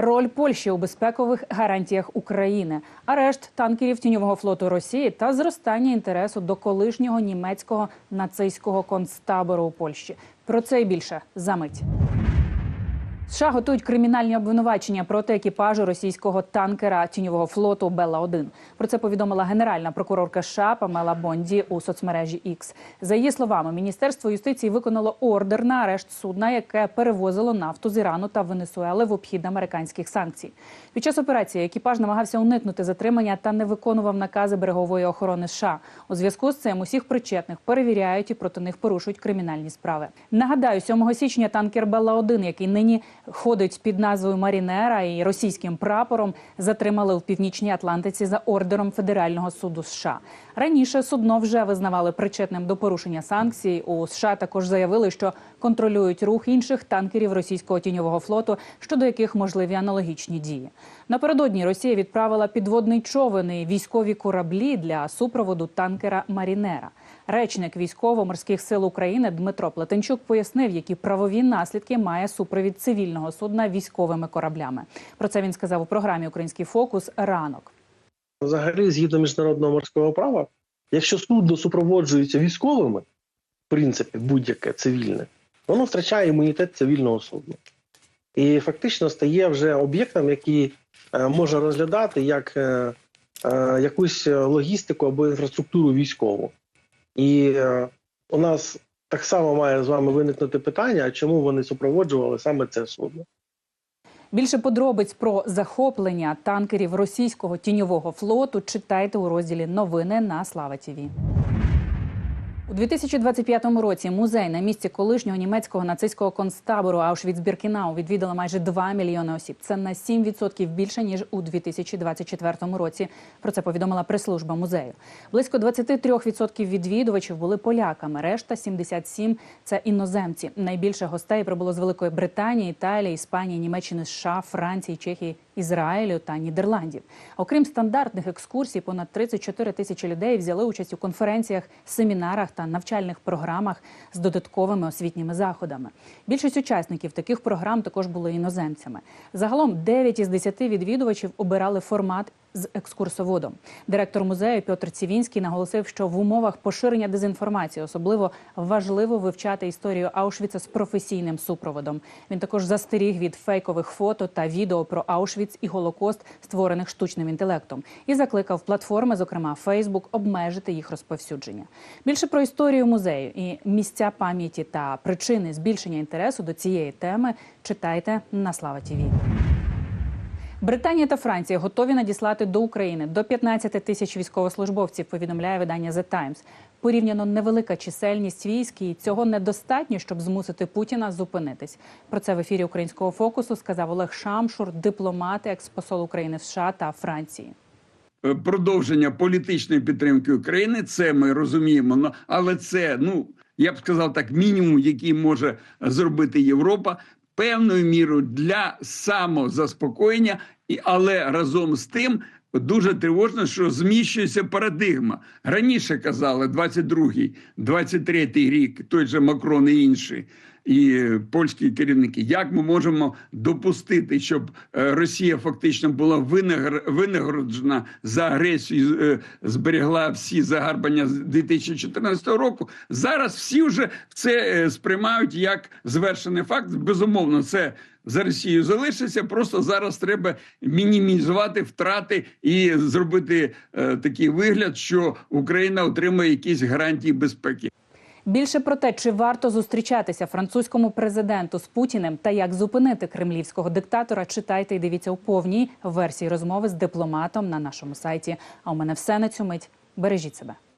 роль Польщі у безпекових гарантіях України, арешт танкерів тіньового флоту Росії та зростання інтересу до колишнього німецького нацистського концтабору у Польщі. Про це і більше за мить. США готують кримінальні обвинувачення проти екіпажу російського танкера тіньового флоту Белла 1 Про це повідомила генеральна прокурорка США Памела Бонді у соцмережі X. За її словами, міністерство юстиції виконало ордер на арешт судна, яке перевозило нафту з Ірану та Венесуели в обхід американських санкцій. Під час операції екіпаж намагався уникнути затримання та не виконував накази берегової охорони США. У зв'язку з цим усіх причетних перевіряють і проти них порушують кримінальні справи. Нагадаю, 7 січня танкер Белла 1 який нині ходить під назвою Марінера і російським прапором, затримали в північній Атлантиці за ордером Федерального суду США. Раніше судно вже визнавали причетним до порушення санкцій. У США також заявили, що контролюють рух інших танкерів російського тіньового флоту, щодо яких можливі аналогічні дії. Напередодні Росія відправила підводний човен і військові кораблі для супроводу танкера Марінера. Речник військово-морських сил України Дмитро Плетенчук пояснив, які правові наслідки має супровід цивільного судна військовими кораблями. Про це він сказав у програмі Український фокус ранок. Взагалі, згідно міжнародного морського права, якщо судно супроводжується військовими, в принципі, будь-яке цивільне, воно втрачає імунітет цивільного судна. І фактично стає вже об'єктом, який е, може розглядати як е, е, якусь логістику або інфраструктуру військову. І у нас так само має з вами виникнути питання, чому вони супроводжували саме це судно. Більше подробиць про захоплення танкерів російського тіньового флоту читайте у розділі Новини на Слава Тіві. У 2025 році музей на місці колишнього німецького нацистського концтабору Аушвіц-Біркінау відвідало майже 2 мільйони осіб. Це на 7% більше ніж у 2024 році. Про це повідомила прес-служба музею. Близько 23% відвідувачів були поляками. Решта 77% – це іноземці. Найбільше гостей прибуло з Великої Британії, Італії, Іспанії, Німеччини, США, Франції, Чехії. Ізраїлю та Нідерландів. Окрім стандартних екскурсій, понад 34 тисячі людей взяли участь у конференціях, семінарах та навчальних програмах з додатковими освітніми заходами. Більшість учасників таких програм також були іноземцями. Загалом 9 із 10 відвідувачів обирали формат з екскурсоводом. Директор музею Петр Цівінський наголосив, що в умовах поширення дезінформації особливо важливо вивчати історію Аушвіца з професійним супроводом. Він також застеріг від фейкових фото та відео про Аушвіц і Голокост, створених штучним інтелектом, і закликав платформи, зокрема Фейсбук, обмежити їх розповсюдження. Більше про історію музею і місця пам'яті та причини збільшення інтересу до цієї теми читайте на Слава Тіві. Британія та Франція готові надіслати до України до 15 тисяч військовослужбовців. Повідомляє видання The Times. Порівняно невелика чисельність військ, і цього недостатньо, щоб змусити Путіна зупинитись. Про це в ефірі українського фокусу сказав Олег Шамшур, дипломат, експосол України в США та Франції. Е, Продовження політичної підтримки України, це ми розуміємо. Але це ну я б сказав так, мінімум, який може зробити Європа певною мірою для самозаспокоєння, але разом з тим. Дуже тривожно, що зміщується парадигма. Раніше казали 22-й, 23-й рік, той же Макрон і інші, і польські керівники. Як ми можемо допустити, щоб е, Росія фактично була винагороджена за агресію, е, зберегла всі загарбання з 2014 року? Зараз всі вже це е, сприймають як звершений факт. Безумовно, це за Росією залишиться. Просто зараз треба мінімізувати втрати і зробити такий вигляд, що Україна отримає якісь гарантії безпеки. Більше про те, чи варто зустрічатися французькому президенту з Путіним та як зупинити кремлівського диктатора, читайте і дивіться у повній версії розмови з дипломатом на нашому сайті. А у мене все на цю мить. Бережіть себе.